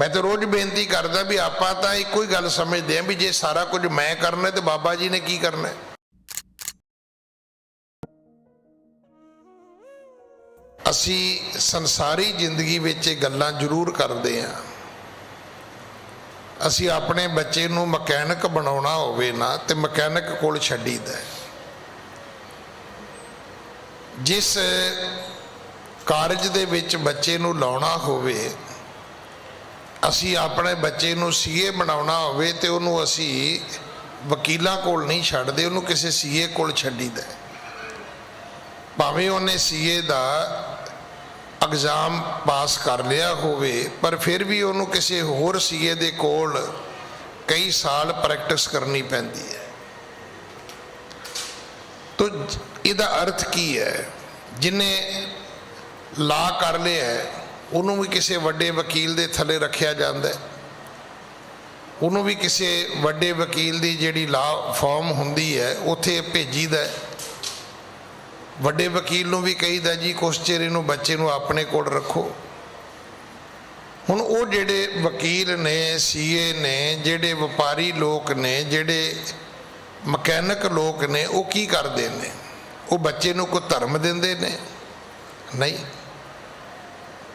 ਮੈਂ ਤਾਂ ਰੋਜ਼ ਬੇਨਤੀ ਕਰਦਾ ਵੀ ਆਪਾਂ ਤਾਂ ਇੱਕੋ ਹੀ ਗੱਲ ਸਮਝਦੇ ਆਂ ਵੀ ਜੇ ਸਾਰਾ ਕੁਝ ਮੈਂ ਕਰਨਾ ਹੈ ਤੇ ਬਾਬਾ ਜੀ ਨੇ ਕੀ ਕਰਨਾ ਅਸੀਂ ਸੰਸਾਰੀ ਜ਼ਿੰਦਗੀ ਵਿੱਚ ਇਹ ਗੱਲਾਂ ਜ਼ਰੂਰ ਕਰਦੇ ਆਂ ਅਸੀਂ ਆਪਣੇ ਬੱਚੇ ਨੂੰ ਮਕੈਨਿਕ ਬਣਾਉਣਾ ਹੋਵੇ ਨਾ ਤੇ ਮਕੈਨਿਕ ਕੋਲ ਛੱਡੀਦਾ ਹੈ। ਜਿਸ ਕਾਰਜ ਦੇ ਵਿੱਚ ਬੱਚੇ ਨੂੰ ਲਾਉਣਾ ਹੋਵੇ ਅਸੀਂ ਆਪਣੇ ਬੱਚੇ ਨੂੰ ਸੀਏ ਬਣਾਉਣਾ ਹੋਵੇ ਤੇ ਉਹਨੂੰ ਅਸੀਂ ਵਕੀਲਾਂ ਕੋਲ ਨਹੀਂ ਛੱਡਦੇ ਉਹਨੂੰ ਕਿਸੇ ਸੀਏ ਕੋਲ ਛੱਡੀਦਾ ਹੈ। ਭਾਵੇਂ ਉਹਨੇ ਸੀਏ ਦਾ ਐਗਜ਼ਾਮ ਪਾਸ ਕਰ ਲਿਆ ਹੋਵੇ ਪਰ ਫਿਰ ਵੀ ਉਹਨੂੰ ਕਿਸੇ ਹੋਰ ਸੀਏ ਦੇ ਕੋਲ ਕਈ ਸਾਲ ਪ੍ਰੈਕਟਿਸ ਕਰਨੀ ਪੈਂਦੀ ਹੈ ਤੋ ਇਹਦਾ ਅਰਥ ਕੀ ਹੈ ਜਿਨੇ ਲਾ ਕਰ ਲਿਆ ਹੈ, ਉਹਨੂੰ ਵੀ ਕਿਸੇ ਵੱਡੇ ਵਕੀਲ ਦੇ ਥੱਲੇ ਰੱਖਿਆ ਜਾਂਦਾ ਹੈ। ਉਹਨੂੰ ਵੀ ਕਿਸੇ ਵੱਡੇ ਵਕੀਲ ਦੀ ਜਿਹੜੀ ਲਾ ਫਾਰਮ ਹੁੰਦੀ ਹੈ, ਉੱਥੇ ਭੇਜੀਦਾ ਹੈ। ਵੱਡੇ ਵਕੀਲ ਨੂੰ ਵੀ ਕਹੀਦਾ ਜੀ, ਕੁਛ ਚਿਰ ਇਹਨੂੰ ਬੱਚੇ ਨੂੰ ਆਪਣੇ ਕੋਲ ਰੱਖੋ। ਹੁਣ ਉਹ ਜਿਹੜੇ ਵਕੀਲ ਨੇ, ਸੀਏ ਨੇ, ਜਿਹੜੇ ਵਪਾਰੀ ਲੋਕ ਨੇ, ਜਿਹੜੇ ਮਕੈਨਿਕ ਲੋਕ ਨੇ, ਉਹ ਕੀ ਕਰਦੇ ਨੇ? ਉਹ ਬੱਚੇ ਨੂੰ ਕੋਈ ਧਰਮ ਦਿੰਦੇ ਨੇ? ਨਹੀਂ।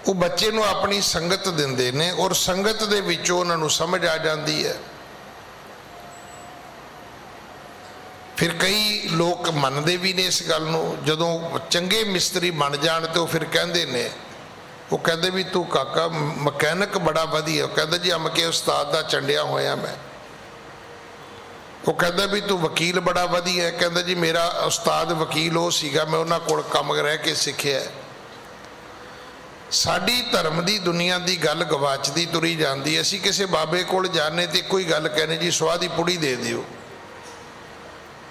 ਉਹ ਬੱਚੇ ਨੂੰ ਆਪਣੀ ਸੰਗਤ ਦਿੰਦੇ ਨੇ ਔਰ ਸੰਗਤ ਦੇ ਵਿੱਚੋਂ ਉਹਨਾਂ ਨੂੰ ਸਮਝ ਆ ਜਾਂਦੀ ਹੈ। ਫਿਰ ਕਈ ਲੋਕ ਮੰਨਦੇ ਵੀ ਨੇ ਇਸ ਗੱਲ ਨੂੰ। ਜਦੋਂ ਚੰਗੇ ਮਿਸਤਰੀ ਬਣ ਜਾਣ ਤੇ ਉਹ ਫਿਰ ਕਹਿੰਦੇ ਨੇ, ਉਹ ਕਹਿੰਦੇ ਵੀ ਤੂੰ ਕਾਕਾ, ਮਕੈਨਿਕ ਬੜਾ ਵਧੀਆ। ਉਹ ਕਹਿੰਦਾ ਜੀ, ਅਮਕੇ ਉਸਤਾਦ ਦਾ ਚੰਡਿਆ ਹੋਇਆ ਮੈਂ। ਉਹ ਕਹਿੰਦਾ ਵੀ ਤੂੰ ਵਕੀਲ ਬੜਾ ਵਧੀਆ ਕਹਿੰਦਾ ਜੀ, ਮੇਰਾ ਉਸਤਾਦ ਵਕੀਲ ਉਹ ਸੀਗਾ, ਮੈਂ ਉਹਨਾਂ ਕੋਲ ਕੰਮ ਰਹਿ ਕੇ ਸਿੱਖਿਆ ਸਾਡੀ ਧਰਮ ਦੀ ਦੁਨੀਆ ਦੀ ਗੱਲ ਗਵਾਚਦੀ ਤੁਰੀ ਜਾਂਦੀ ਅਸੀਂ ਕਿਸੇ ਬਾਬੇ ਕੋਲ ਜਾਣੇ ਤੇ ਕੋਈ ਗੱਲ ਕਹਿੰਦੇ, ਜੀ ਸਵਾਹ ਦੀ ਪੁੜੀ ਦੇ ਦਿਓ।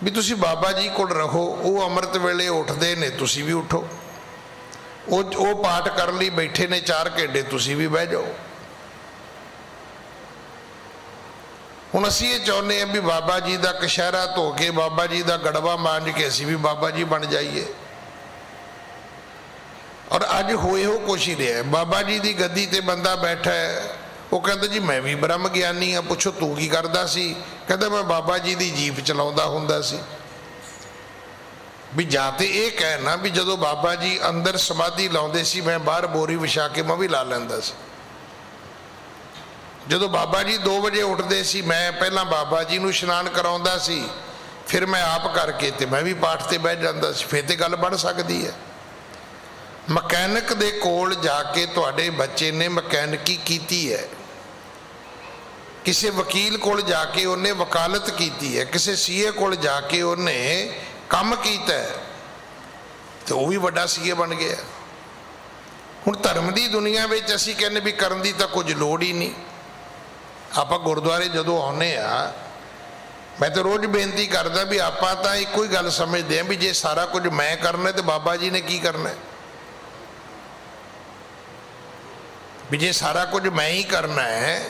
ਵੀ ਤੁਸੀਂ ਬਾਬਾ ਜੀ ਕੋਲ ਰਹੋ, ਉਹ ਅੰਮ੍ਰਿਤ ਵੇਲੇ ਉੱਠਦੇ ਨੇ, ਤੁਸੀਂ ਵੀ ਉਠੋ। ਉਹ ਉਹ ਪਾਠ ਕਰਨ ਲਈ ਬੈਠੇ ਨੇ 4 ਘੰਟੇ ਤੁਸੀਂ ਵੀ ਬਹਿ ਜਾਓ। ਹੁਣ ਅਸੀਂ ਇਹ ਚਾਹੁੰਦੇ ਹਾਂ ਵੀ ਬਾਬਾ ਜੀ ਦਾ ਕਸ਼ਹਿਰਾ ਧੋ ਕੇ, ਬਾਬਾ ਜੀ ਦਾ ਗੜਵਾ ਮਾਂਜ ਕੇ ਅਸੀਂ ਵੀ ਬਾਬਾ ਜੀ ਬਣ ਜਾਈਏ। ਔਰ ਅੱਜ ਹੋਏ ਹੋ ਕੁਛ ਹੀ ਰਿਹਾ। ਬਾਬਾ ਜੀ ਦੀ ਗੱਦੀ ਤੇ ਬੰਦਾ ਬੈਠਾ ਹੈ। ਉਹ ਕਹਿੰਦਾ, ਜੀ ਮੈਂ ਵੀ ਬ੍ਰਹਮ ਗਿਆਨੀ ਆ ਪੁੱਛੋ ਤੂੰ ਕੀ ਕਰਦਾ ਸੀ? ਕਹਿੰਦਾ, ਮੈਂ ਬਾਬਾ ਜੀ ਦੀ ਜੀਪ ਚਲਾਉਂਦਾ ਹੁੰਦਾ ਸੀ। ਵੀ ਜਾਂ ਤੇ ਇਹ ਕਹਿਣਾ ਵੀ ਜਦੋਂ ਬਾਬਾ ਜੀ ਅੰਦਰ ਸਮਾਧੀ ਲਾਉਂਦੇ ਸੀ, ਮੈਂ ਬਾਹਰ ਬੋਰੀ ਵਿਛਾ ਕੇ ਮੈਂ ਵੀ ਲਾ ਲੈਂਦਾ ਸੀ। ਜਦੋਂ ਬਾਬਾ ਜੀ 2 ਵਜੇ ਉੱਠਦੇ ਸੀ, ਮੈਂ ਪਹਿਲਾਂ ਬਾਬਾ ਜੀ ਨੂੰ ਇਸ਼ਨਾਨ ਕਰਾਉਂਦਾ ਸੀ, ਫਿਰ ਮੈਂ ਆਪ ਕਰਕੇ ਤੇ ਮੈਂ ਵੀ ਪਾਠ ਤੇ ਬਹਿ ਜਾਂਦਾ ਸੀ। ਫਿਰ ਤੇ ਗੱਲ ਬਣ ਸਕਦੀ ਹੈ। ਮਕੈਨਿਕ ਦੇ ਕੋਲ ਜਾ ਕੇ ਤੁਹਾਡੇ ਬੱਚੇ ਨੇ ਮਕੈਨਿਕੀ ਕੀਤੀ ਹੈ। ਕਿਸੇ ਵਕੀਲ ਕੋਲ ਜਾ ਕੇ ਉਹਨੇ ਵਕਾਲਤ ਕੀਤੀ ਹੈ। ਕਿਸੇ ਸੀਏ ਕੋਲ ਜਾ ਕੇ ਉਹਨੇ ਕੰਮ ਕੀਤਾ ਹੈ। ਤੇ ਉਹ ਵੀ ਵੱਡਾ ਸੀਏ ਬਣ ਗਿਆ। ਹੁਣ ਧਰਮ ਦੀ ਦੁਨੀਆ ਵਿੱਚ ਅਸੀਂ ਕਹਿੰਦੇ ਵੀ ਕਰਨ ਦੀ ਤਾਂ ਕੁਝ ਲੋੜ ਹੀ ਨਹੀਂ। ਆਪਾਂ ਗੁਰਦੁਆਰੇ ਜਦੋਂ ਆਉਨੇ ਆ ਮੈਂ ਤਾਂ ਰੋਜ਼ ਬੇਨਤੀ ਕਰਦਾ ਵੀ ਆਪਾਂ ਤਾਂ ਇੱਕੋ ਹੀ ਗੱਲ ਸਮਝਦੇ ਆਂ ਵੀ ਜੇ ਸਾਰਾ ਕੁਝ ਮੈਂ ਕਰਨਾ ਹੈ ਤੇ ਬਾਬਾ ਜੀ ਨੇ ਕੀ ਕਰਨਾ ਹੈ। ਵੀ ਜੇ ਸਾਰਾ ਕੁਝ ਮੈਂ ਹੀ ਕਰਨਾ ਹੈ,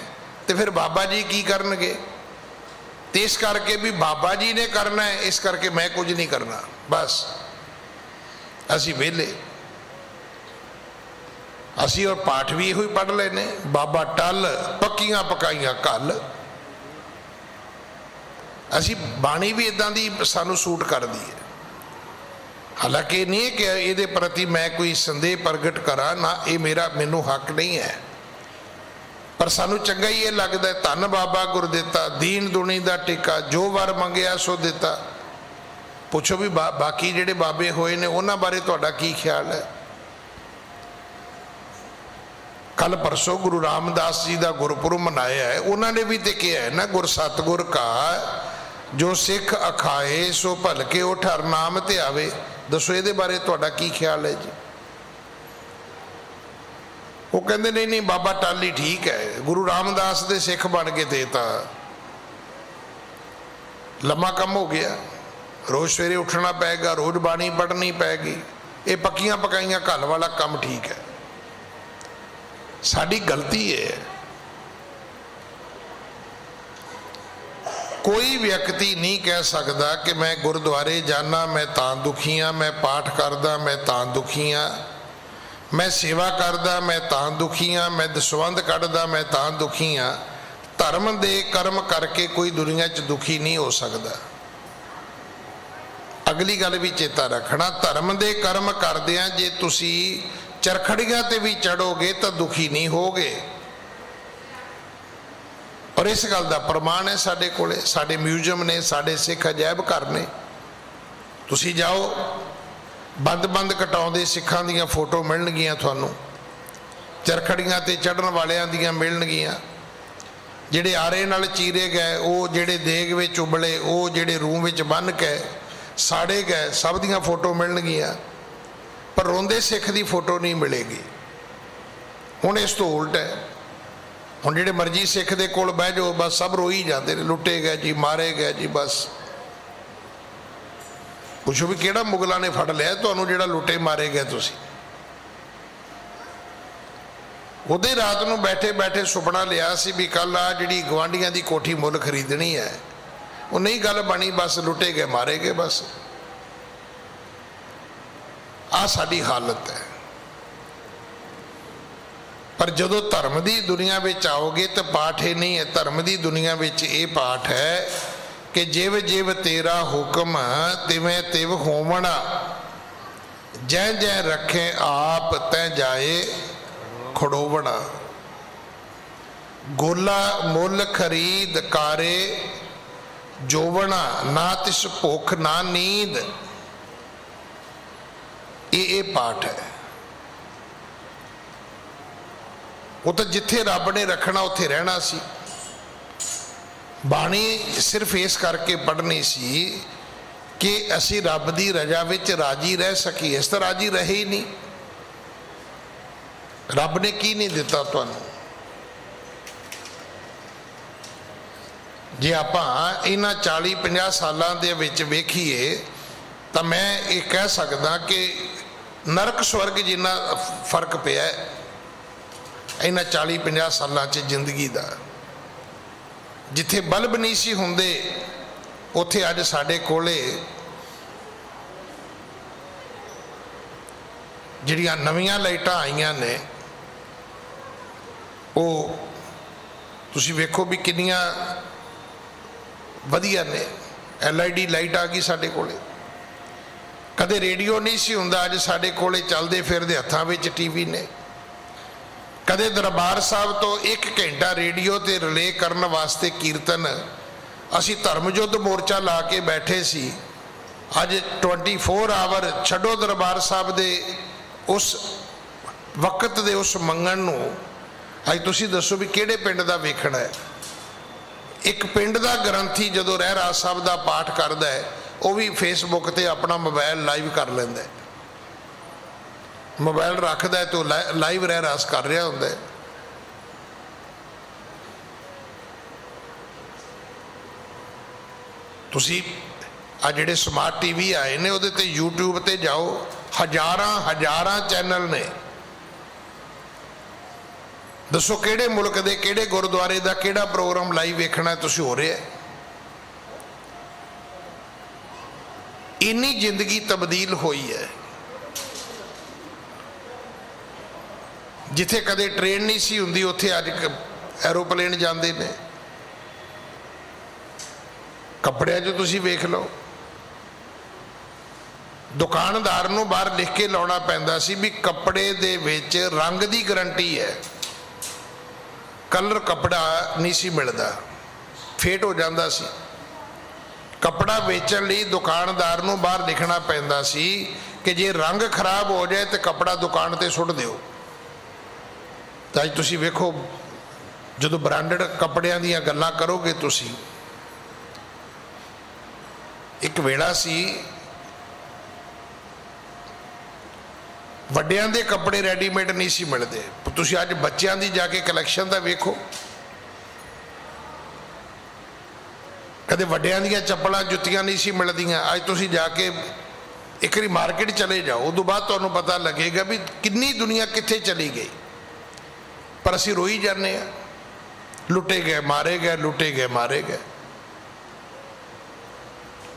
ਤੇ ਫਿਰ ਬਾਬਾ ਜੀ ਕੀ ਕਰਨਗੇ? ਤੇ ਇਸ ਕਰਕੇ ਵੀ ਬਾਬਾ ਜੀ ਨੇ ਕਰਨਾ ਹੈ, ਇਸ ਕਰਕੇ ਮੈਂ ਕੁਝ ਨਹੀਂ ਕਰਨਾ। ਬਸ। ਅਸੀਂ ਵਿਹਲੇ। ਅਸੀਂ ਔਰ ਪਾਠ ਵੀ ਇਹੋ ਹੀ ਪੜ੍ਹ ਲੈਨੇ ਬਾਬਾ ਟੱਲ, ਪੱਕੀਆਂ ਪਕਾਈਆਂ ਕੱਲ ਅਸੀਂ ਬਾਣੀ ਵੀ ਇਦਾਂ ਦੀ ਸਾਨੂੰ ਸੂਟ ਕਰਦੀ ਹੈ। ਹਾਲਾਂਕਿ ਇਹ ਨਹੀਂ ਹੈ ਕਿ ਇਹਦੇ ਪ੍ਰਤੀ ਮੈਂ ਕੋਈ ਸੰਦੇਹ ਪ੍ਰਗਟ ਕਰਾਂ ਨਾ ਇਹ ਮੇਰਾ ਮੈਨੂੰ ਹੱਕ ਨਹੀਂ ਹੈ। ਪਰ ਸਾਨੂੰ ਚੰਗਾ ਹੀ ਇਹ ਲੱਗਦਾ ਹੈ, ਧੰਨ ਬਾਬਾ ਗੁਰ ਦਿੱਤਾ ਦੀਨ ਦੁਨੀ ਦਾ ਟਿਕਾ ਜੋ ਵਰ ਮੰਗਿਆ ਸੋ ਦਿੱਤਾ। ਪੁੱਛੋ ਵੀ ਬਾਕੀ ਜਿਹੜੇ ਬਾਬੇ ਹੋਏ ਨੇ ਉਹਨਾਂ ਬਾਰੇ ਤੁਹਾਡਾ ਕੀ ਖਿਆਲ ਹੈ? ਕੱਲ ਪਰਸੋਂ ਗੁਰੂ ਰਾਮਦਾਸ ਜੀ ਦਾ ਗੁਰਪੁਰਬ ਮਨਾਇਆ ਹੈ ਉਹਨਾਂ ਨੇ ਵੀ ਤੇ ਕਿਹਾ ਹੈ ਨਾ ਗੁਰ ਸਤਗੁਰ ਕਾ ਜੋ ਸਿੱਖ ਅਖਾਏ ਸੋ ਭਲਕੇ ਉਹ ਠਰ ਨਾਮ ਤੇ ਆਵੇ। ਦੱਸੋ ਇਹਦੇ ਬਾਰੇ ਤੁਹਾਡਾ ਕੀ ਖਿਆਲ ਹੈ ਜੀ? ਉਹ ਕਹਿੰਦੇ, ਨਹੀਂ ਨਹੀਂ, ਬਾਬਾ ਟਾਲੀ ਠੀਕ ਹੈ। ਗੁਰੂ ਰਾਮਦਾਸ ਦੇ ਸਿੱਖ ਬਣ ਕੇ ਦੇਤਾ ਲੰਮਾ ਕੰਮ ਹੋ ਗਿਆ। ਰੋਜ਼ ਸਵੇਰੇ ਉੱਠਣਾ ਪਏਗਾ ਰੋਜ਼ ਬਾਣੀ ਪੜ੍ਹਨੀ ਪੈਗੀ ਇਹ ਪੱਕੀਆਂ ਪਕਾਈਆਂ ਘੱਲ ਵਾਲਾ ਕੰਮ ਠੀਕ ਹੈ। ਸਾਡੀ ਗਲਤੀ ਹੈ। ਕੋਈ ਵਿਅਕਤੀ ਨਹੀਂ ਕਹਿ ਸਕਦਾ ਕਿ ਮੈਂ ਗੁਰਦੁਆਰੇ ਜਾਣਾ ਮੈਂ ਤਾਂ ਦੁਖੀ ਹਾਂ ਮੈਂ ਪਾਠ ਕਰਦਾ, ਮੈਂ ਤਾਂ ਦੁਖੀ ਹਾਂ ਮੈਂ ਸੇਵਾ ਕਰਦਾ, ਮੈਂ ਤਾਂ ਦੁਖੀ ਆ, ਮੈਂ ਦਸਵੰਦ ਕੱਢਦਾ, ਮੈਂ ਤਾਂ ਦੁਖੀ ਆ। ਧਰਮ ਦੇ ਕਰਮ ਕਰਕੇ ਕੋਈ ਦੁਨੀਆ 'ਚ ਦੁਖੀ ਨਹੀਂ ਹੋ ਸਕਦਾ। ਅਗਲੀ ਗੱਲ ਵੀ ਚੇਤਾ ਰੱਖਣਾ, ਧਰਮ ਦੇ ਕਰਮ ਕਰਦਿਆਂ ਜੇ ਤੁਸੀਂ ਚਰਖੜੀਆਂ ਤੇ ਵੀ ਚੜੋਗੇ ਤਾਂ ਦੁਖੀ ਨਹੀਂ ਹੋਗੇ। ਔਰ ਇਸ ਗੱਲ ਦਾ ਪ੍ਰਮਾਣ ਹੈ ਸਾਡੇ ਕੋਲੇ, ਸਾਡੇ ਮਿਊਜ਼ੀਅਮ ਨੇ, ਸਾਡੇ ਸਿੱਖ ਅਜਾਇਬ ਘਰ ਨੇ। ਤੁਸੀਂ ਜਾਓ, ਬੰਦ-ਬੰਦ ਕਟਾਉਂਦੇ ਸਿੱਖਾਂ ਦੀਆਂ ਫੋਟੋ ਮਿਲਣਗੀਆਂ ਤੁਹਾਨੂੰ। ਚਰਖੜੀਆਂ ਤੇ ਚੜਨ ਵਾਲਿਆਂ ਦੀਆਂ ਮਿਲਣਗੀਆਂ। ਜਿਹੜੇ ਆਰੇ ਨਾਲ ਚੀਰੇ ਗਏ, ਉਹ ਜਿਹੜੇ ਦੇਗ ਵਿੱਚ ਉਬਲੇ, ਉਹ ਜਿਹੜੇ ਰੂਹ ਵਿੱਚ ਬੰਨ ਕੇ, ਸਾੜੇ ਗਏ, ਸਭ ਦੀਆਂ ਫੋਟੋ ਮਿਲਣਗੀਆਂ। ਪਰ ਰੋਂਦੇ ਸਿੱਖ ਦੀ ਫੋਟੋ ਨਹੀਂ ਮਿਲੇਗੀ। ਹੁਣ ਇਸ ਤੋਂ ਉਲਟ ਹੈ ਹੁਣ ਜਿਹੜੇ ਮਰਜ਼ੀ ਸਿੱਖ ਦੇ ਕੋਲ ਬਹਿ ਜਾਓ, ਬਸ ਸਭ ਰੋਈ ਜਾਂਦੇ ਨੇ, ਲੁੱਟੇ ਗਏ ਜੀ, ਮਾਰੇ ਗਏ ਜੀ, ਬਸ। ਪੁੱਛੋ ਵੀ ਕਿਹੜਾ ਮੁਗਲਾਂ ਨੇ ਫੜ ਲਿਆ, ਤੁਹਾਨੂੰ ਜਿਹੜਾ ਲੁੱਟੇ ਮਾਰੇ ਗਏ ਤੁਸੀਂ? ਉਹਦੇ ਰਾਤ ਨੂੰ ਬੈਠੇ ਬੈਠੇ ਸੁਪਨਾ ਲਿਆ ਸੀ ਵੀ ਕੱਲ ਆ ਜਿਹੜੀ ਗਵਾਂਡੀਆਂ ਦੀ ਕੋਠੀ ਮੁੱਲ ਖਰੀਦਣੀ ਹੈ, ਉਹ ਨਹੀਂ ਗੱਲ ਬਣੀ, ਬਸ ਲੁੱਟੇ ਗਏ, ਮਾਰੇ ਗਏ, ਬਸ। ਆ ਸਾਡੀ ਹਾਲਤ ਹੈ। ਪਰ ਜਦੋਂ ਧਰਮ ਦੀ ਦੁਨੀਆ ਵਿੱਚ ਆਓਗੇ ਤਾਂ ਪਾਠ ਇਹ ਨਹੀਂ ਹੈ। ਧਰਮ ਦੀ ਦੁਨੀਆ ਵਿੱਚ ਇਹ ਪਾਠ ਹੈ ਕਿ ਜਿਵ ਜਿਵ ਤੇਰਾ ਹੁਕਮ, ਤਿਵੇਂ ਤਿਵ ਹੋਵਣਾ। ਜੈ ਜੈ ਰੱਖੇ ਆਪ, ਤੈ ਜਾਏ ਖੜੋਵਣਾ। ਗੋਲਾ ਮੁੱਲ ਖਰੀਦ ਕਾਰੇ, ਜੋਵਣਾ, ਨਾ ਤਿਸ ਭੁੱਖ ਨਾ ਨੀਂਦ। ਇਹ ਇਹ ਪਾਠ ਹੈ। ਉਹ ਤਾਂ ਜਿੱਥੇ ਰੱਬ ਨੇ ਰੱਖਣਾ, ਉੱਥੇ ਰਹਿਣਾ ਸੀ। ਬਾਣੀ ਸਿਰਫ ਇਸ ਕਰਕੇ ਪੜ੍ਹਨੀ ਸੀ ਕਿ ਅਸੀਂ ਰੱਬ ਦੀ ਰਜ਼ਾ ਵਿੱਚ ਰਾਜੀ ਰਹਿ ਸਕੀਏ। ਇਸ ਤਰ੍ਹਾਂ ਰਾਜੀ ਰਹੇ ਹੀ ਨਹੀਂ। ਰੱਬ ਨੇ ਕੀ ਨਹੀਂ ਦਿੱਤਾ ਤੁਹਾਨੂੰ? ਜੇ ਆਪਾਂ ਇਹਨਾਂ 40 50 ਸਾਲਾਂ ਦੇ ਵਿੱਚ ਵੇਖੀਏ, ਤਾਂ ਮੈਂ ਇਹ ਕਹਿ ਸਕਦਾ ਕਿ ਨਰਕ ਸਵਰਗ ਜਿੰਨਾ ਫ਼ਰਕ ਪਿਆ ਹੈ ਇਹਨਾਂ 40 50 ਸਾਲਾਂ 'ਚ ਜ਼ਿੰਦਗੀ ਦਾ। ਜਿੱਥੇ ਬਲਬ ਨਹੀਂ ਸੀ ਹੁੰਦੇ, ਉੱਥੇ ਅੱਜ ਸਾਡੇ ਕੋਲੇ ਜਿਹੜੀਆਂ ਨਵੀਆਂ ਲਾਈਟਾਂ ਆਈਆਂ ਨੇ, ਉਹ ਤੁਸੀਂ ਵੇਖੋ ਵੀ ਕਿੰਨੀਆਂ ਵਧੀਆ ਨੇ। ਐਲਈਡੀ ਲਾਈਟ ਆ ਗਈ ਸਾਡੇ ਕੋਲੇ। ਕਦੇ ਰੇਡੀਓ ਨਹੀਂ ਸੀ ਹੁੰਦਾ, ਅੱਜ ਸਾਡੇ ਕੋਲੇ ਚੱਲਦੇ ਫਿਰਦੇ ਹੱਥਾਂ ਵਿੱਚ ਟੀਵੀ ਨੇ। ਕਦੇ ਦਰਬਾਰ ਸਾਹਿਬ ਤੋਂ 1 ਘੰਟਾ ਰੇਡੀਓ ਤੇ ਰਿਲੇ ਕਰਨ ਵਾਸਤੇ ਕੀਰਤਨ, ਅਸੀਂ ਧਰਮ ਯੁੱਧ ਮੋਰਚਾ ਲਾ ਕੇ ਬੈਠੇ ਸੀ। ਅੱਜ 24 ਆਵਰ ਛੱਡੋ ਦਰਬਾਰ ਸਾਹਿਬ ਦੇ ਉਸ ਵਕਤ ਦੇ ਉਸ ਮੰਗਣ ਨੂੰ। ਅੱਜ ਤੁਸੀਂ ਦੱਸੋ ਵੀ ਕਿਹੜੇ ਪਿੰਡ ਦਾ ਵੇਖਣਾ ਹੈ? ਇੱਕ ਪਿੰਡ ਦਾ ਗ੍ਰੰਥੀ ਜਦੋਂ ਰਹਿ ਰਾਜ ਸਾਹਿਬ ਦਾ ਪਾਠ ਕਰਦਾ ਹੈ, ਉਹ ਵੀ ਫੇਸਬੁੱਕ ਤੇ ਆਪਣਾ ਮੋਬਾਈਲ ਲਾਈਵ ਕਰ ਲੈਂਦਾ ਹੈ। ਮੋਬਾਈਲ ਰੱਖਦਾ ਹੈ, ਤੇ ਲਾਈਵ ਰਹਿ ਰਾਸ ਕਰ ਰਿਹਾ ਹੁੰਦਾ ਤੁਸੀਂ ਆ ਜਿਹੜੇ ਸਮਾਰਟ ਟੀਵੀ ਆਏ ਨੇ, ਉਹਦੇ ਤੇ YouTube ਤੇ ਜਾਓ। ਹਜ਼ਾਰਾਂ ਹਜ਼ਾਰਾਂ ਚੈਨਲ ਨੇ। ਦੱਸੋ ਕਿਹੜੇ ਮੁਲਕ ਦੇ, ਕਿਹੜੇ ਗੁਰਦੁਆਰੇ ਦਾ, ਕਿਹੜਾ ਪ੍ਰੋਗਰਾਮ ਲਾਈਵ ਵੇਖਣਾ ਤੁਸੀਂ ਹੋ ਰਿਹਾ ਇੰਨੀ ਜ਼ਿੰਦਗੀ ਤਬਦੀਲ ਹੋਈ ਹੈ। ਜਿੱਥੇ ਕਦੇ ਟ੍ਰੇਨ ਨਹੀਂ ਸੀ ਹੁੰਦੀ, ਉੱਥੇ ਅੱਜ ਐਰੋਪਲੇਨ ਜਾਂਦੇ ਨੇ। ਕੱਪੜਿਆਂ 'ਚ ਤੁਸੀਂ ਵੇਖ ਲਓ। ਦੁਕਾਨਦਾਰ ਨੂੰ ਬਾਹਰ ਲਿਖ ਕੇ ਲਾਉਣਾ ਪੈਂਦਾ ਸੀ ਵੀ ਕੱਪੜੇ ਦੇ ਵਿੱਚ ਰੰਗ ਦੀ ਗਾਰੰਟੀ ਹੈ। ਕਲਰ ਕੱਪੜਾ ਨਹੀਂ ਸੀ ਮਿਲਦਾ। ਫੇਟ ਹੋ ਜਾਂਦਾ ਸੀ। ਕੱਪੜਾ ਵੇਚਣ ਲਈ ਦੁਕਾਨਦਾਰ ਨੂੰ ਬਾਹਰ ਲਿਖਣਾ ਪੈਂਦਾ ਸੀ ਕਿ ਜੇ ਰੰਗ ਖਰਾਬ ਹੋ ਜਾਏ ਤੇ ਕੱਪੜਾ ਦੁਕਾਨ ਤੇ ਸੁੱਟ ਦਿਓ। ਤਾਂ ਅੱਜ ਤੁਸੀਂ ਵੇਖੋ, ਜਦੋਂ ਬ੍ਰਾਂਡਡ ਕੱਪੜਿਆਂ ਦੀਆਂ ਗੱਲਾਂ ਕਰੋਗੇ ਤੁਸੀਂ, ਇੱਕ ਵੇਲਾ ਸੀ, ਵੱਡਿਆਂ ਦੇ ਕੱਪੜੇ ਰੈਡੀਮੇਡ ਨਹੀਂ ਸੀ ਮਿਲਦੇ। ਤੁਸੀਂ ਅੱਜ ਬੱਚਿਆਂ ਦੀ ਜਾ ਕੇ ਕਲੈਕਸ਼ਨ ਦਾ ਵੇਖੋ। ਕਦੇ ਵੱਡਿਆਂ ਦੀਆਂ ਚੱਪਲਾਂ, ਜੁੱਤੀਆਂ ਨਹੀਂ ਸੀ ਮਿਲਦੀਆਂ। ਅੱਜ ਤੁਸੀਂ ਜਾ ਕੇ ਇੱਕ ਵਾਰੀ ਮਾਰਕੀਟ ਚਲੇ ਜਾਓ। ਉਦੋਂ ਬਾਅਦ ਤੁਹਾਨੂੰ ਪਤਾ ਲੱਗੇਗਾ ਵੀ ਕਿੰਨੀ ਦੁਨੀਆ ਕਿੱਥੇ ਚਲੀ ਗਈ। ਪਰ ਅਸੀਂ ਰੋਈ ਜਾਂਦੇ ਆ ਲੁੱਟੇ ਗਏ, ਮਾਰੇ ਗਏ, ਲੁੱਟੇ ਗਏ, ਮਾਰੇ ਗਏ।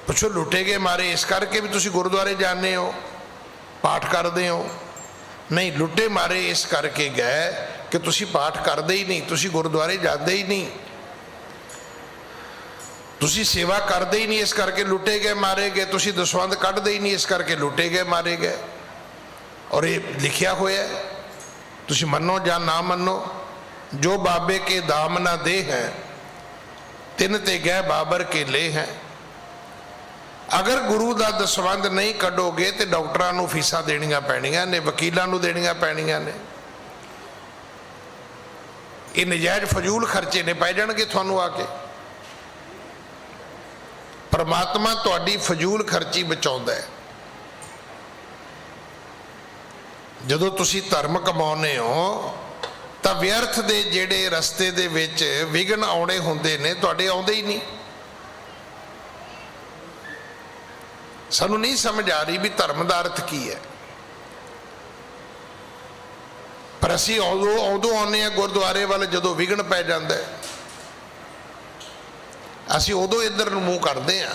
ਪੁੱਛੋ, ਲੁੱਟੇ ਗਏ, ਮਾਰੇ, ਇਸ ਕਰਕੇ ਵੀ ਤੁਸੀਂ ਗੁਰਦੁਆਰੇ ਜਾਂਦੇ ਹੋ, ਪਾਠ ਕਰਦੇ ਹੋ। ਨਹੀਂ, ਲੁੱਟੇ, ਮਾਰੇ, ਇਸ ਕਰਕੇ ਗਏ ਕਿ ਤੁਸੀਂ ਪਾਠ ਕਰਦੇ ਹੀ ਨਹੀਂ, ਤੁਸੀਂ ਗੁਰਦੁਆਰੇ ਜਾਂਦੇ ਹੀ ਨਹੀਂ। ਤੁਸੀਂ ਸੇਵਾ ਕਰਦੇ ਹੀ ਨਹੀਂ, ਇਸ ਕਰਕੇ ਲੁੱਟੇ ਗਏ, ਮਾਰੇ ਗਏ। ਤੁਸੀਂ ਦਸਵੰਦ ਕੱਢਦੇ ਹੀ ਨਹੀਂ, ਇਸ ਕਰਕੇ ਲੁੱਟੇ ਗਏ, ਮਾਰੇ ਗਏ। ਔਰ ਇਹ ਲਿਖਿਆ ਹੋਇਆ ਹੈ। ਤੁਸੀਂ ਮੰਨੋ ਜਾਂ ਨਾ ਮੰਨੋ, ਜੋ ਬਾਬੇ ਕੇ ਦਾਮ ਨਾ ਦੇ ਹੈ, ਤਿੰਨ ਤੇ ਗਏ ਬਾਬਰ ਕੇ ਲੈ ਹੈ। ਅਗਰ ਗੁਰੂ ਦਾ ਦਸਵੰਦ ਨਹੀਂ ਕੱਢੋਗੇ ਤੇ ਡਾਕਟਰਾਂ ਨੂੰ ਫੀਸਾਂ ਦੇਣੀਆਂ ਪੈਣੀਆਂ ਨੇ, ਵਕੀਲਾਂ ਨੂੰ ਦੇਣੀਆਂ ਪੈਣੀਆਂ ਨੇ। ਇਹ ਨਜਾਇਜ਼ ਫਜ਼ੂਲ ਖਰਚੇ ਨੇ, ਪੈ ਜਾਣਗੇ ਤੁਹਾਨੂੰ ਆ ਕੇ। ਪਰਮਾਤਮਾ ਤੁਹਾਡੀ ਫਜ਼ੂਲ ਖਰਚੀ ਬਚਾਉਂਦਾ ਹੈ। ਜਦੋਂ ਤੁਸੀਂ ਧਰਮ ਕਮਾਉਨੇ ਹੋ, ਤਾਂ ਵਿਅਰਥ ਦੇ ਜਿਹੜੇ ਰਸਤੇ ਦੇ ਵਿੱਚ ਵਿਗਨ ਆਉਣੇ ਹੁੰਦੇ ਨੇ, ਤੁਹਾਡੇ ਆਉਂਦੇ ਹੀ ਨਹੀਂ। ਸਾਨੂੰ ਨਹੀਂ ਸਮਝ ਆ ਰਹੀ ਵੀ ਧਰਮ ਦਾ ਅਰਥ ਕੀ ਹੈ। ਪਰ ਅਸੀਂ ਉਦੋਂ ਉਦੋਂ ਆਉਂਦੇ ਆ ਗੁਰਦੁਆਰੇ ਵੱਲ ਜਦੋਂ ਵਿਗਨ ਪੈ ਜਾਂਦਾ ਹੈ, ਅਸੀਂ ਉਦੋਂ ਇੱਧਰ ਨੂੰ ਮੂੰਹ ਕਰਦੇ ਆ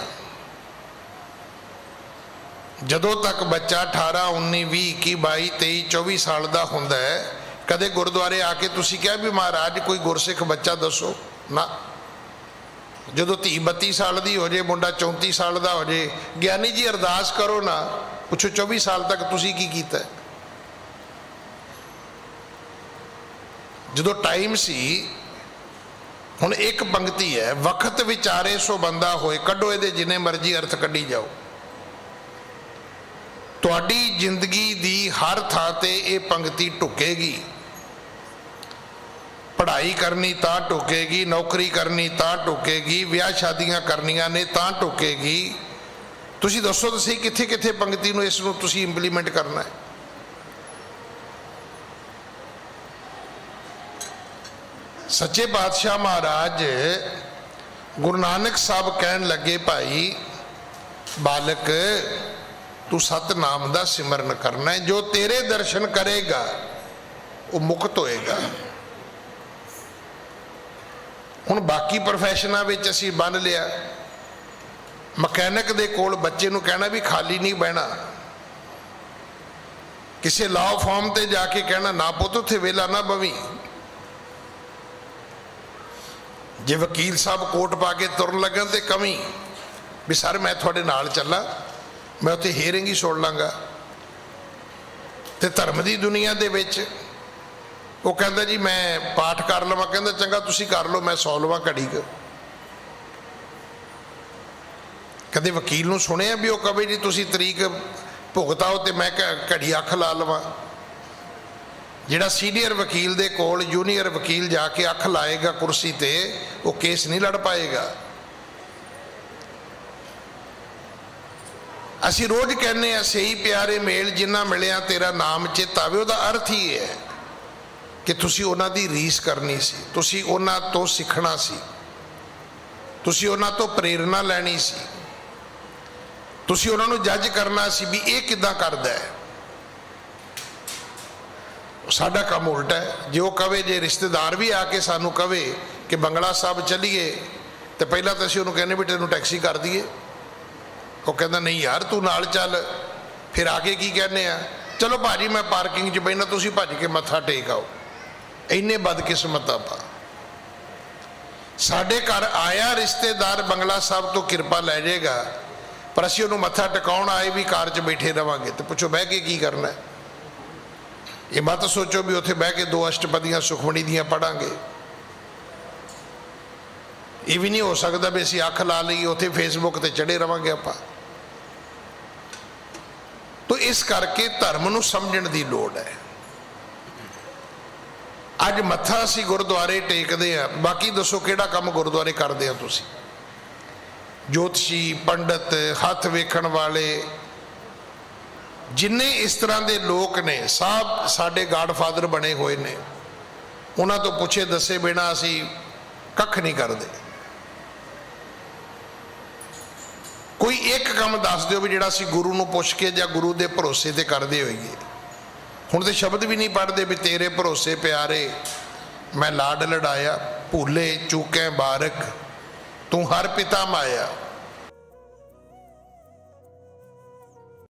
ਜਦੋਂ ਤੱਕ ਬੱਚਾ 18 19 20 21 22 23 24 ਸਾਲ ਦਾ ਹੁੰਦਾ ਹੈ, ਕਦੇ ਗੁਰਦੁਆਰੇ ਆ ਕੇ ਤੁਸੀਂ ਕਿਹਾ ਵੀ ਮਹਾਰਾਜ ਕੋਈ ਗੁਰਸਿੱਖ ਬੱਚਾ ਦੱਸੋ? ਨਾ। ਜਦੋਂ ਧੀ 32 ਸਾਲ ਦੀ ਹੋ ਜੇ, ਮੁੰਡਾ 34 ਸਾਲ ਦਾ ਹੋ ਜੇ, ਗਿਆਨੀ ਜੀ ਅਰਦਾਸ ਕਰੋ ਨਾ, ਪੁੱਛੋ 24 ਸਾਲ ਤੱਕ ਤੁਸੀਂ ਕੀ ਕੀਤਾ? ਜਦੋਂ ਟਾਈਮ ਸੀ, ਹੁਣ ਇੱਕ ਪੰਕਤੀ ਹੈ, ਵਕਤ ਵਿਚਾਰੇ ਸੋ ਬੰਦਾ ਹੋਏ, ਕੱਢੋ ਇਹਦੇ ਜਿੰਨੇ ਮਰਜ਼ੀ ਅਰਥ ਕੱਢੀ ਜਾਓ। ਤੁਹਾਡੀ ਜ਼ਿੰਦਗੀ ਦੀ ਹਰ ਥਾਂ ਤੇ ਇਹ ਪੰਕਤੀ ਢੁਕੇਗੀ। ਪੜ੍ਹਾਈ ਕਰਨੀ ਤਾਂ ਢੁਕੇਗੀ, ਨੌਕਰੀ ਕਰਨੀ ਤਾਂ ਢੁਕੇਗੀ, ਵਿਆਹ ਸ਼ਾਦੀਆਂ ਕਰਨੀਆਂ ਨੇ ਤਾਂ ਢੁਕੇਗੀ। ਤੁਸੀਂ ਦੱਸੋ ਤੁਸੀਂ ਕਿੱਥੇ ਕਿੱਥੇ ਪੰਕਤੀ ਨੂੰ ਇਸ ਨੂੰ ਤੁਸੀਂ ਇੰਪਲੀਮੈਂਟ ਕਰਨਾ ਹੈ? ਸੱਚੇ ਪਾਤਸ਼ਾਹ ਮਹਾਰਾਜ, ਗੁਰੂ ਨਾਨਕ ਸਾਹਿਬ ਕਹਿਣ ਲੱਗੇ ਭਾਈ, ਬਾਲਕ ਤੂੰ ਸਤਨਾਮ ਦਾ ਸਿਮਰਨ ਕਰਨਾ ਹੈ, ਜੋ ਤੇਰੇ ਦਰਸ਼ਨ ਕਰੇਗਾ, ਉਹ ਮੁਕਤ ਹੋਏਗਾ। ਹੁਣ ਬਾਕੀ ਪ੍ਰੋਫੈਸ਼ਨਾਂ ਵਿੱਚ ਅਸੀਂ ਬੰਨ ਲਿਆ। ਮਕੈਨਿਕ ਦੇ ਕੋਲ ਬੱਚੇ ਨੂੰ ਕਹਿਣਾ ਵੀ ਖਾਲੀ ਨਹੀਂ ਬਹਿਣਾ। ਕਿਸੇ ਲਾਅ ਫਾਰਮ ਤੇ ਜਾ ਕੇ ਕਹਿਣਾ, ਨਾ ਪੁੱਤ, ਉੱਥੇ ਵੇਲਾ ਨਾ ਬਵੀ। ਜੇ ਵਕੀਲ ਸਾਹਿਬ ਕੋਟ ਪਾ ਕੇ ਤੁਰਨ ਲੱਗਣ ਤੇ ਕਮੀ ਵੀ ਸਰ, ਮੈਂ ਤੁਹਾਡੇ ਨਾਲ ਚੱਲਾਂ। ਮੈਂ ਉੱਥੇ ਹੀਅਰਿੰਗ ਹੀ ਸੁਣ ਲਾਂਗਾ। ਤੇ ਧਰਮ ਦੀ ਦੁਨੀਆ ਦੇ ਵਿੱਚ ਉਹ ਕਹਿੰਦਾ ਜੀ, ਮੈਂ ਪਾਠ ਕਰ ਲਵਾਂ। ਕਹਿੰਦਾ, ਚੰਗਾ, ਤੁਸੀਂ ਕਰ ਲਓ, ਮੈਂ ਸੌ ਲਵਾਂ ਘੜੀ ਕੁ। ਕਦੇ ਵਕੀਲ ਨੂੰ ਸੁਣਿਆ ਵੀ ਉਹ ਕਵੇ ਜੀ, ਤੁਸੀਂ ਤਰੀਕ ਭੁਗਤਾਓ ਤੇ ਮੈਂ ਘ- ਘੜੀ ਅੱਖ ਲਾ ਲਵਾਂ। ਜਿਹੜਾ ਸੀਨੀਅਰ ਵਕੀਲ ਦੇ ਕੋਲ, ਜੂਨੀਅਰ ਵਕੀਲ ਜਾ ਕੇ ਅੱਖ ਲਾਏਗਾ ਕੁਰਸੀ ਤੇ, ਉਹ ਕੇਸ ਨਹੀਂ ਲੜ ਪਾਏਗਾ। ਅਸੀਂ ਰੋਜ਼ ਕਹਿੰਦੇ ਆ ਸਹੀ ਪਿਆਰੇ ਮੇਲ ਜਿੰਨਾ ਮਿਲਿਆ ਤੇਰਾ ਨਾਮ ਚੇਤਾਵੇ ਉਹਦਾ ਅਰਥ ਹੀ ਹੈ ਕਿ ਤੁਸੀਂ ਉਹਨਾਂ ਦੀ ਰੀਸ ਕਰਨੀ ਸੀ, ਤੁਸੀਂ ਉਹਨਾਂ ਤੋਂ ਸਿੱਖਣਾ ਸੀ, ਤੁਸੀਂ ਉਹਨਾਂ ਤੋਂ ਪ੍ਰੇਰਣਾ ਲੈਣੀ ਸੀ, ਤੁਸੀਂ ਉਹਨਾਂ ਨੂੰ ਜੱਜ ਕਰਨਾ ਸੀ ਵੀ ਇਹ ਕਿੱਦਾਂ ਕਰਦਾ ਹੈ। ਸਾਡਾ ਕੰਮ ਉਲਟਾ ਹੈ, ਜੇ ਉਹ ਕਵੇ, ਜੇ ਰਿਸ਼ਤੇਦਾਰ ਵੀ ਆ ਕੇ ਸਾਨੂੰ ਕਵੇ ਕਿ ਬੰਗਲਾ ਸਾਹਿਬ ਚੱਲੀਏ, ਤੇ ਪਹਿਲਾਂ ਤਾਂ ਅਸੀਂ ਉਹਨੂੰ ਕਹਿੰਦੇ ਵੀ ਤੈਨੂੰ ਟੈਕਸੀ ਕਰ ਦਈਏ। ਉਹ ਕਹਿੰਦਾ, ਨਹੀਂ ਯਾਰ, ਤੂੰ ਨਾਲ ਚੱਲ। ਫਿਰ ਆ ਕੇ ਕੀ ਕਹਿੰਦੇ ਆ? ਚਲੋ ਭਾਜੀ, ਮੈਂ ਪਾਰਕਿੰਗ 'ਚ ਬੈਠਾ ਤੁਸੀਂ ਭੱਜ ਕੇ ਮੱਥਾ ਟੇਕ ਆਓ। ਇੰਨੇ ਬਦਕਿਸਮਤ ਆਪਾਂ। ਸਾਡੇ ਘਰ ਆਇਆ ਰਿਸ਼ਤੇਦਾਰ ਬੰਗਲਾ ਸਾਹਿਬ ਤੋਂ ਕਿਰਪਾ ਲੈ ਜਾਏਗਾ, ਪਰ ਅਸੀਂ ਉਹਨੂੰ ਮੱਥਾ ਟਿਕਾਉਣ ਆਏ ਵੀ ਕਾਰ 'ਚ ਬੈਠੇ ਰਵਾਂਗੇ। ਤੇ ਪੁੱਛੋ, ਬਹਿ ਕੇ ਕੀ ਕਰਨਾ? ਹੈ ਇਹ ਮਤ ਸੋਚੋ ਵੀ ਉੱਥੇ ਬਹਿ ਕੇ ਦੋ ਅਸ਼ਟਪਦੀਆਂ ਸੁਖਮਣੀ ਦੀਆਂ ਪੜਾਂਗੇ। ਇਹ ਵੀ ਨਹੀਂ ਹੋ ਸਕਦਾ ਵੀ ਅਸੀਂ ਅੱਖ ਲਾ ਲਈ, ਉੱਥੇ ਫੇਸਬੁੱਕ ਤੇ ਚੜੇ ਰਵਾਂਗੇ ਆਪਾਂ। ਤੋ ਇਸ ਕਰਕੇ ਧਰਮ ਨੂੰ ਸਮਝਣ ਦੀ ਲੋੜ ਹੈ। ਅੱਜ ਮੱਥਾ ਅਸੀਂ ਗੁਰਦੁਆਰੇ ਟੇਕਦੇ ਆ ਬਾਕੀ ਦੱਸੋ ਕਿਹੜਾ ਕੰਮ ਗੁਰਦੁਆਰੇ ਕਰਦੇ ਆ ਤੁਸੀਂ? ਜੋਤਸ਼ੀ, ਪੰਡਤ, ਹੱਥ ਵੇਖਣ ਵਾਲੇ, ਜਿੰਨੇ ਇਸ ਤਰ੍ਹਾਂ ਦੇ ਲੋਕ ਨੇ, ਸਭ ਸਾਡੇ ਗਾਡਫਾਦਰ ਬਣੇ ਹੋਏ ਨੇ। ਉਹਨਾਂ ਤੋਂ ਪੁੱਛੇ ਦੱਸੇ ਬਿਨਾ ਅਸੀਂ ਕੱਖ ਨਹੀਂ ਕਰਦੇ। ਕੋਈ ਇੱਕ ਕੰਮ ਦੱਸ ਦਿਓ ਵੀ ਜਿਹੜਾ ਅਸੀਂ ਗੁਰੂ ਨੂੰ ਪੁੱਛ ਕੇ ਜਾਂ ਗੁਰੂ ਦੇ ਭਰੋਸੇ ਤੇ ਕਰਦੇ ਹੋਈਏ। ਹੁਣ ਤੇ ਸ਼ਬਦ ਵੀ ਨਹੀਂ ਪੜਦੇ ਵੀ ਤੇਰੇ ਭਰੋਸੇ ਪਿਆਰੇ, ਮੈਂ ਲਾਡ ਲੜਾਇਆ, ਭੂਲੇ ਚੂਕੇ ਬਾਰਕ, ਤੂੰ ਹਰ ਪਿਤਾ ਮਾਇਆ।